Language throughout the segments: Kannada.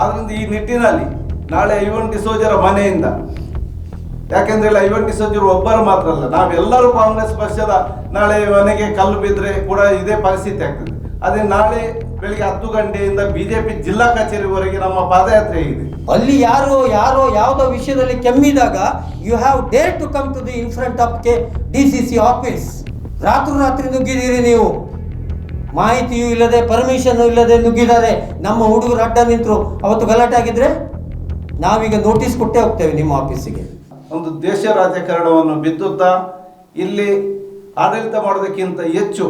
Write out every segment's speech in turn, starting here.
ಆದ್ರಿಂದ ಈ ನಿಟ್ಟಿನಲ್ಲಿ ನಾಳೆ ಐವನ್ ಡಿಸೋಜರ ಮನೆಯಿಂದ, ಯಾಕೆಂದ್ರೆ ಐವನ್ ಡಿಸೋಜರು ಒಬ್ಬರು ಮಾತ್ರ ಅಲ್ಲ, ನಾವೆಲ್ಲರೂ ಕಾಂಗ್ರೆಸ್ ಪಕ್ಷದ ನಾಳೆ ಮನೆಗೆ ಕಲ್ಲು ಬಿದ್ದರೆ ಕೂಡ ಇದೇ ಪರಿಸ್ಥಿತಿ ಆಗ್ತದೆ. ಅದೇ ನಾಳೆ ಬೆಳಿಗ್ಗೆ ಹತ್ತು ಗಂಟೆಯಿಂದ ಬಿಜೆಪಿ ಜಿಲ್ಲಾ ಕಚೇರಿವರೆಗೆ ನಮ್ಮ ಪಾದಯಾತ್ರೆ ಇದೆ. ಅಲ್ಲಿ ಯಾರೋ ಯಾರೋ ಯಾವುದೋ ವಿಷಯದಲ್ಲಿ ಕೆಮ್ಮಿದಾಗ you have dare to come to the in front of K D C C office ರಾತ್ರಿ ರಾತ್ರಿ ನುಗ್ಗಿದ್ದೀರಿ ನೀವು. ಮಾಹಿತಿಯೂ ಇಲ್ಲದೆ ಪರ್ಮಿಷನ್ ಇಲ್ಲದೆ ನುಗ್ಗಿದ್ದಾರೆ. ನಮ್ಮ ಹುಡುಗರು ಅಡ್ಡ ನಿಂತರು. ಅವತ್ತು ಗಲಾಟೆ ಆಗಿದ್ರೆ ನಾವೀಗ ನೋಟಿಸ್ ಕೊಟ್ಟೇ ಹೋಗ್ತೇವೆ ನಿಮ್ಮ ಆಫೀಸಿಗೆ ಒಂದು ದೇಶ ರಾಜಕಾರಣವನ್ನು ಬಿತ್ತುತ್ತಾ ಇಲ್ಲಿ ಆಡಳಿತ ಮಾಡೋದಕ್ಕಿಂತ ಹೆಚ್ಚು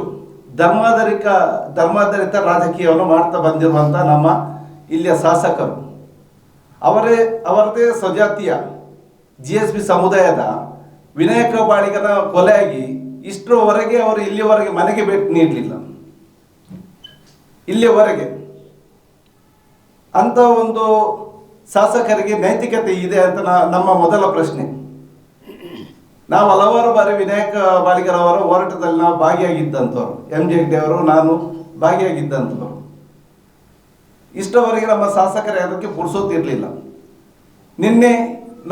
ಧರ್ಮಾಧಾರಿಕ, ಧರ್ಮಾಧಾರಿತ ರಾಜಕೀಯವನ್ನು ಮಾಡ್ತಾ ಬಂದಿರುವಂಥ ನಮ್ಮ ಇಲ್ಲಿಯ ಶಾಸಕರು. ಅವರೇ, ಅವರದೇ ಸ್ವಜಾತಿಯ ಜಿ ಎಸ್ ಬಿ ಸಮುದಾಯದ ವಿನಾಯಕ ಬಾಳಿಗನ ಕೊಲೆಯಾಗಿ ಇಷ್ಟರವರೆಗೆ ಅವರು ಇಲ್ಲಿಯವರೆಗೆ ಮನೆಗೆ ಭೇಟಿ ನೀಡಲಿಲ್ಲ. ಇಲ್ಲಿಯವರೆಗೆ ಅಂತ ಒಂದು ಶಾಸಕರಿಗೆ ನೈತಿಕತೆ ಇದೆ ಅಂತ ನಮ್ಮ ಮೊದಲ ಪ್ರಶ್ನೆ. ನಾವು ಹಲವಾರು ಬಾರಿ ವಿನಾಯಕ ಬಾಳಿಗರವರ ಹೋರಾಟದಲ್ಲಿ ನಾವು ಭಾಗಿಯಾಗಿದ್ದಂಥವ್ರು. ಎಂ ಜೆ ಅವರು, ನಾನು ಭಾಗಿಯಾಗಿದ್ದಂಥವ್ರು. ಇಷ್ಟವರೆಗೆ ನಮ್ಮ ಶಾಸಕರೇ ಅದಕ್ಕೆ ಪುರುಸೋತಿರ್ಲಿಲ್ಲ ನಿನ್ನೆ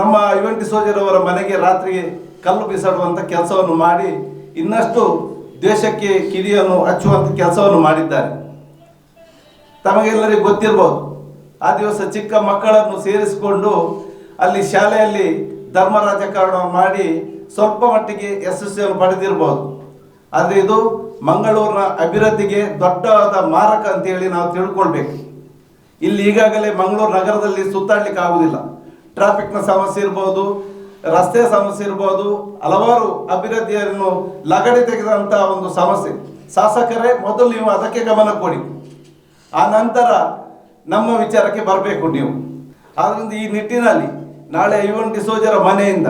ನಮ್ಮ ಐವನ್ ಡಿಸೋಜರ್ ಅವರ ಮನೆಗೆ ರಾತ್ರಿ ಕಲ್ಲು ಬಿಸಾಡುವಂಥ ಕೆಲಸವನ್ನು ಮಾಡಿ ಇನ್ನಷ್ಟು ದೇಶಕ್ಕೆ ಕಿರಿಯನ್ನು ಹಚ್ಚುವಂಥ ಕೆಲಸವನ್ನು ಮಾಡಿದ್ದಾರೆ. ತಮಗೆಲ್ಲರಿಗೂ ಗೊತ್ತಿರ್ಬೋದು. ಆ ದಿವಸ ಚಿಕ್ಕ ಮಕ್ಕಳನ್ನು ಸೇರಿಸಿಕೊಂಡು ಅಲ್ಲಿ ಶಾಲೆಯಲ್ಲಿ ಧರ್ಮ ರಾಜಕಾರಣ ಮಾಡಿ ಸ್ವಲ್ಪ ಮಟ್ಟಿಗೆ ಯಶಸ್ಸಿಯನ್ನು ಪಡೆದಿರ್ಬೋದು. ಆದರೆ ಇದು ಮಂಗಳೂರಿನ ಅಭಿವೃದ್ಧಿಗೆ ದೊಡ್ಡವಾದ ಮಾರಕ ಅಂತೇಳಿ ನಾವು ತಿಳ್ಕೊಳ್ಬೇಕು. ಇಲ್ಲಿ ಈಗಾಗಲೇ ಮಂಗಳೂರು ನಗರದಲ್ಲಿ ಸುತ್ತಾಡ್ಲಿಕ್ಕೆ ಆಗುವುದಿಲ್ಲ ಟ್ರಾಫಿಕ್ನ ಸಮಸ್ಯೆ ಇರ್ಬೋದು, ರಸ್ತೆ ಸಮಸ್ಯೆ ಇರ್ಬೋದು, ಹಲವಾರು ಅಭಿವೃದ್ಧಿಯನ್ನು ಲಗಡೆ ತೆಗೆದಂತಹ ಒಂದು ಸಮಸ್ಯೆ. ಶಾಸಕರೇ, ಮೊದಲು ನೀವು ಅದಕ್ಕೆ ಗಮನ ಕೊಡಿ. ಆ ನಂತರ ನಮ್ಮ ವಿಚಾರಕ್ಕೆ ಬರಬೇಕು ನೀವು. ಆದ್ರಿಂದ ಈ ನಿಟ್ಟಿನಲ್ಲಿ ನಾಳೆ ಐವನ್ ಡಿಸೋಜರ ಮನೆಯಿಂದ,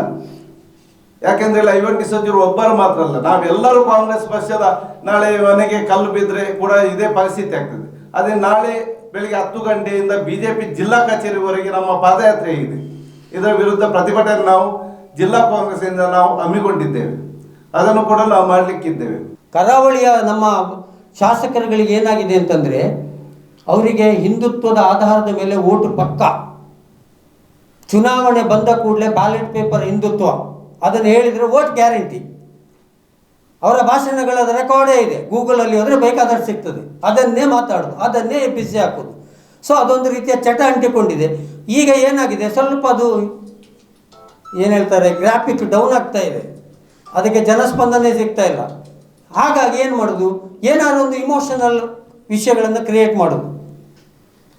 ಯಾಕೆಂದ್ರೆ ಐವನ್ ಡಿಸೋಜರು ಒಬ್ಬರು ಮಾತ್ರ ಅಲ್ಲ, ನಾವೆಲ್ಲರೂ ಕಾಂಗ್ರೆಸ್ ಪಕ್ಷದ ನಾಳೆ ಮನೆಗೆ ಕಲ್ಲು ಬಿದ್ದರೆ ಕೂಡ ಇದೇ ಪರಿಸ್ಥಿತಿ ಆಗ್ತದೆ. ಅದೇ ನಾಳೆ ಬೆಳಿಗ್ಗೆ ಹತ್ತು ಗಂಟೆಯಿಂದ ಬಿಜೆಪಿ ಜಿಲ್ಲಾ ಕಚೇರಿವರೆಗೆ ನಮ್ಮ ಪಾದಯಾತ್ರೆ ಇದೆ. ಇದರ ವಿರುದ್ಧ ಪ್ರತಿಭಟನೆ ನಾವು ಜಿಲ್ಲಾ ಕಾಂಗ್ರೆಸ್ಸಿಂದ ನಾವು ಹಮ್ಮಿಕೊಂಡಿದ್ದೇವೆ. ಅದನ್ನು ಕೂಡ ನಾವು ಮಾಡಲಿಕ್ಕಿದ್ದೇವೆ. ಕರಾವಳಿಯ ನಮ್ಮ ಶಾಸಕರುಗಳಿಗೆ ಏನಾಗಿದೆ ಅಂತಂದರೆ ಅವರಿಗೆ ಹಿಂದುತ್ವದ ಆಧಾರದ ಮೇಲೆ ಓಟು ಪಕ್ಕ. ಚುನಾವಣೆ ಬಂದ ಕೂಡಲೇ ಬ್ಯಾಲೆಟ್ ಪೇಪರ್ ಹಿಂದುತ್ವ. ಅದನ್ನು ಹೇಳಿದರೆ ಓಟ್ ಗ್ಯಾರಂಟಿ ಅವರ ಭಾಷಣಗಳ ರೆಕಾರ್ಡೇ ಇದೆ. ಗೂಗಲಲ್ಲಿ ಹೋದರೆ ಬೇಕಾದಷ್ಟು ಸಿಗ್ತದೆ. ಅದನ್ನೇ ಮಾತಾಡೋದು. ಅದನ್ನೇ ಬಿಸಿ ಹಾಕೋದು. ಸೊ ಅದೊಂದು ರೀತಿಯ ಚಟ ಅಂಟಿಕೊಂಡಿದೆ. ಈಗ ಏನಾಗಿದೆ? ಸ್ವಲ್ಪ ಅದು ಏನು ಹೇಳ್ತಾರೆ? ಗ್ರಾಫಿಕ್ ಡೌನ್ ಆಗ್ತಾ ಇದೆ. ಅದಕ್ಕೆ ಜನಸ್ಪಂದನೆ ಸಿಗ್ತಾ ಇಲ್ಲ. ಹಾಗಾಗಿ ಏನು ಮಾಡೋದು? ಏನಾದ್ರು ಒಂದು ಇಮೋಷನಲ್ ವಿಷಯಗಳನ್ನು ಕ್ರಿಯೇಟ್ ಮಾಡೋದು.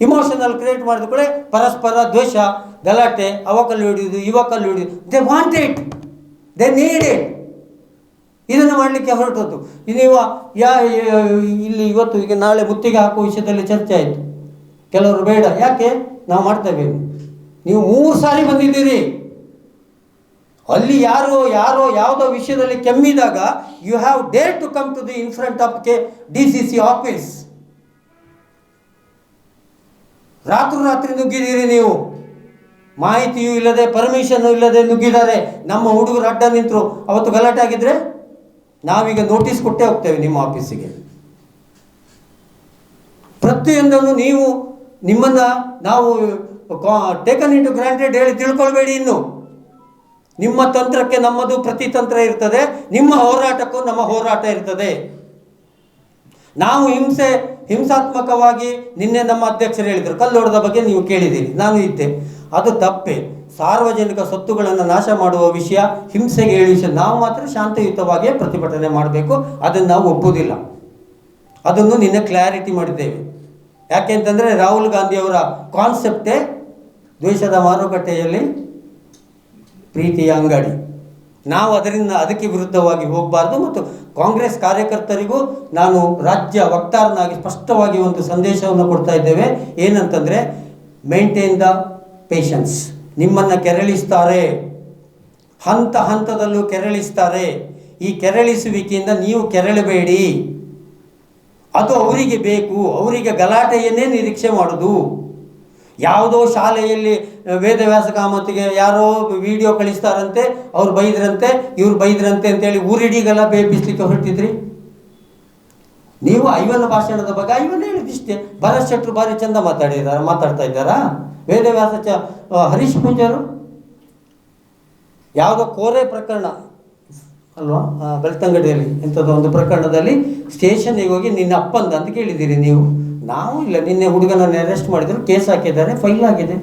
ಇಮೋಷನಲ್ ಕ್ರಿಯೇಟ್ ಮಾಡಿದ ಕೂಡ ಪರಸ್ಪರ ದ್ವೇಷ, ಗಲಾಟೆ, ಅವಕಲ್ಲಿ ಹಿಡಿಯೋದು ಇವಕಲ್ಲಿ ಹಿಡಿಯೋದು they want it they need it ಇದನ್ನು ಮಾಡಲಿಕ್ಕೆ ಹೊರಟದ್ದು. ನೀವು ಯಾ, ಯಾ- ಇಲ್ಲಿ ಇವತ್ತು ಈಗ ನಾಳೆ ಮುತ್ತಿಗೆ ಹಾಕುವ ವಿಷಯದಲ್ಲಿ ಚರ್ಚೆ ಆಯಿತು. ಕೆಲವರು ಬೇಡ. ಯಾಕೆ? ನಾವು ಮಾಡ್ತೇವೆ. ನೀವು ಮೂರು ಸಾರಿ ಬಂದಿದ್ದೀರಿ. ಅಲ್ಲಿ ಯಾರೋ ಯಾರೋ ಯಾವುದೋ ವಿಷಯದಲ್ಲಿ ಕೆಮ್ಮಿದಾಗ you have dare to come to the in front of K D C C office ರಾತ್ರಿ ರಾತ್ರಿ ನುಗ್ಗಿದ್ದೀರಿ ನೀವು. ಮಾಹಿತಿಯೂ ಇಲ್ಲದೆ, ಪರ್ಮಿಷನ್ ಇಲ್ಲದೆ ನುಗ್ಗಿದ್ದಾರೆ. ನಮ್ಮ ಹುಡುಗರು ಅಡ್ಡ ನಿಂತರು. ಅವತ್ತು ಗಲಾಟೆ ಆಗಿದ್ರೆ ನಾವೀಗ ನೋಟಿಸ್ ಕೊಟ್ಟೇ ಹೋಗ್ತೇವೆ ನಿಮ್ಮ ಆಫೀಸಿಗೆ. ಪ್ರತಿಯೊಂದನ್ನು ನೀವು ನಿಮ್ಮನ್ನ ನಾವು ಟೇಕನ್ ಇಂಟು ಗ್ರಾಂಟೆಡ್ ಹೇಳಿ ತಿಳ್ಕೊಳ್ಬೇಡಿ ಇನ್ನು. ನಿಮ್ಮ ತಂತ್ರಕ್ಕೆ ನಮ್ಮದು ಪ್ರತಿ ತಂತ್ರ ಇರ್ತದೆ. ನಿಮ್ಮ ಹೋರಾಟಕ್ಕೂ ನಮ್ಮ ಹೋರಾಟ ಇರ್ತದೆ. ನಾವು ಹಿಂಸೆ ಹಿಂಸಾತ್ಮಕವಾಗಿ ನಿನ್ನೆ ನಮ್ಮ ಅಧ್ಯಕ್ಷರು ಹೇಳಿದರು, ಕಲ್ಲೋಡದ ಬಗ್ಗೆ ನೀವು ಕೇಳಿದ್ದೀರಿ, ನಾನು ಇದ್ದೆ. ಅದು ತಪ್ಪೆ. ಸಾರ್ವಜನಿಕ ಸ್ವತ್ತುಗಳನ್ನು ನಾಶ ಮಾಡುವ ವಿಷಯ, ಹಿಂಸೆಗೆ ವಿಷಯ ನಾವು ಮಾತ್ರ ಶಾಂತಿಯುತವಾಗಿಯೇ ಪ್ರತಿಭಟನೆ ಮಾಡಬೇಕು, ಅದನ್ನು ನಾವು ಒಪ್ಪುವುದಿಲ್ಲ. ಅದನ್ನು ನಿನ್ನೆ ಕ್ಲಾರಿಟಿ ಮಾಡಿದ್ದೇವೆ. ಯಾಕೆಂತಂದರೆ ರಾಹುಲ್ ಗಾಂಧಿಯವರ ಕಾನ್ಸೆಪ್ಟೇ ದ್ವೇಷದ ಮಾರುಕಟ್ಟೆಯಲ್ಲಿ ಪ್ರೀತಿಯ ಅಂಗಡಿ. ನಾವು ಅದರಿಂದ ಅದಕ್ಕೆ ವಿರುದ್ಧವಾಗಿ ಹೋಗಬಾರ್ದು ಮತ್ತು ಕಾಂಗ್ರೆಸ್ ಕಾರ್ಯಕರ್ತರಿಗೂ ನಾನು ರಾಜ್ಯ ವಕ್ತಾರನಾಗಿ ಸ್ಪಷ್ಟವಾಗಿ ಒಂದು ಸಂದೇಶವನ್ನು ಕೊಡ್ತಾ ಇದ್ದೇವೆ. ಏನಂತಂದರೆ ಮೇಂಟೈನ್ ದ ಪೇಷನ್ಸ್ ನಿಮ್ಮನ್ನು ಕೆರಳಿಸ್ತಾರೆ. ಹಂತ ಹಂತದಲ್ಲೂ ಕೆರಳಿಸ್ತಾರೆ. ಈ ಕೆರಳಿಸುವಿಕೆಯಿಂದ ನೀವು ಕೆರಳಬೇಡಿ. ಅದು ಅವರಿಗೆ ಬೇಕು. ಅವರಿಗೆ ಗಲಾಟೆಯನ್ನೇ ನಿರೀಕ್ಷೆ ಮಾಡೋದು. ಯಾವುದೋ ಶಾಲೆಯಲ್ಲಿ ವೇದವ್ಯಾಸ ಕಾಮತಿಗೆ ಯಾರೋ ವಿಡಿಯೋ ಕಳಿಸ್ತಾರಂತೆ, ಅವ್ರು ಬೈದ್ರಂತೆ, ಇವ್ರು ಬೈದ್ರಂತೆ ಅಂತೇಳಿ ಊರಿಡಿಗೆಲ್ಲ ಬೇಪಿಸ್ಲಿಕ್ಕೆ ಹೊರಟಿದ್ರಿ? ನೀವು ಐವನ ಭಾಷಣದ ಬಗ್ಗೆ ಐವನ್ ಹೇಳಿದಿಷ್ಟೇ. ಭರತ್ ಶೆಟ್ರು ಭಾರಿ ಚಂದ ಮಾತಾಡಿದಾರ, ಮಾತಾಡ್ತಾ ಇದ್ದಾರಾ? ವೇದವ್ಯಾಸ ಚ ಹರೀಶ್ ಪೂಂಜರು? ಯಾವುದೋ ಕೋರೆ ಪ್ರಕರಣ, ಅಲ್ವಾ? ಬೆಳ್ತಂಗಡಿಯಲ್ಲಿ, ಇಂಥದ್ದು ಒಂದು ಪ್ರಕರಣದಲ್ಲಿ ಸ್ಟೇಷನ್ಗೆ ಹೋಗಿ ನಿನ್ನ ಅಪ್ಪಂದ ಅಂತ ಕೇಳಿದ್ದೀರಿ ನೀವು. ನಾವು ಇಲ್ಲ, ನಿನ್ನೆ ಹುಡುಗನನ್ನು ಅರೆಸ್ಟ್ ಮಾಡಿದ್ರು, ಕೇಸ್ ಹಾಕಿದ್ದಾರೆ ಫೈಲ್ ಆಗಿದೆ.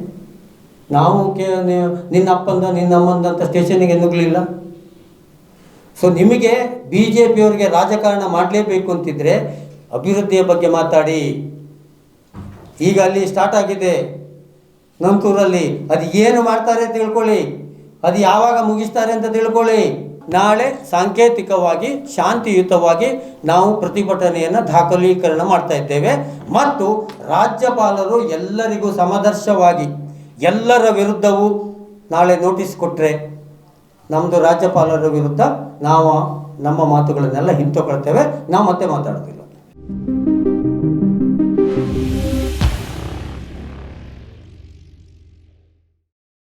ನಾವು ಕೇ ನಿನ್ನ ಅಪ್ಪಂದ, ನಿನ್ನ ಅಮ್ಮಂದ ಅಂತ ಸ್ಟೇಷನ್ಗೆ ನುಗ್ಲಿಲ್ಲ. ಸೊ ನಿಮಗೆ ಬಿ ಜೆ ಪಿಯವ್ರಿಗೆ ರಾಜಕಾರಣ ಮಾಡಲೇಬೇಕು ಅಂತಿದ್ರೆ ಅಭಿವೃದ್ಧಿಯ ಬಗ್ಗೆ ಮಾತಾಡಿ. ಈಗ ಅಲ್ಲಿ ಸ್ಟಾರ್ಟ್ ಆಗಿದೆ. ನಂತೂರಲ್ಲಿ ಅದು ಏನು ಮಾಡ್ತಾರೆ ತಿಳ್ಕೊಳ್ಳಿ. ಅದು ಯಾವಾಗ ಮುಗಿಸ್ತಾರೆ ಅಂತ ತಿಳ್ಕೊಳ್ಳಿ. ನಾಳೆ ಸಾಂಕೇತಿಕವಾಗಿ, ಶಾಂತಿಯುತವಾಗಿ ನಾವು ಪ್ರತಿಭಟನೆಯನ್ನು ದಾಖಲೀಕರಣ ಮಾಡ್ತಾ ಇದ್ದೇವೆ. ಮತ್ತು ರಾಜ್ಯಪಾಲರು ಎಲ್ಲರಿಗೂ ಸಮದರ್ಶವಾಗಿ ಎಲ್ಲರ ವಿರುದ್ಧವೂ ನಾಳೆ ನೋಟಿಸ್ ಕೊಟ್ಟರೆ ನಮ್ಮದು ರಾಜ್ಯಪಾಲರ ವಿರುದ್ಧ ನಾವು ನಮ್ಮ ಮಾತುಗಳನ್ನೆಲ್ಲ ಹಿಂತೊಕೊಳ್ತೇವೆ ನಾವು ಮತ್ತೆ ಮಾತಾಡೋದಿಲ್ಲ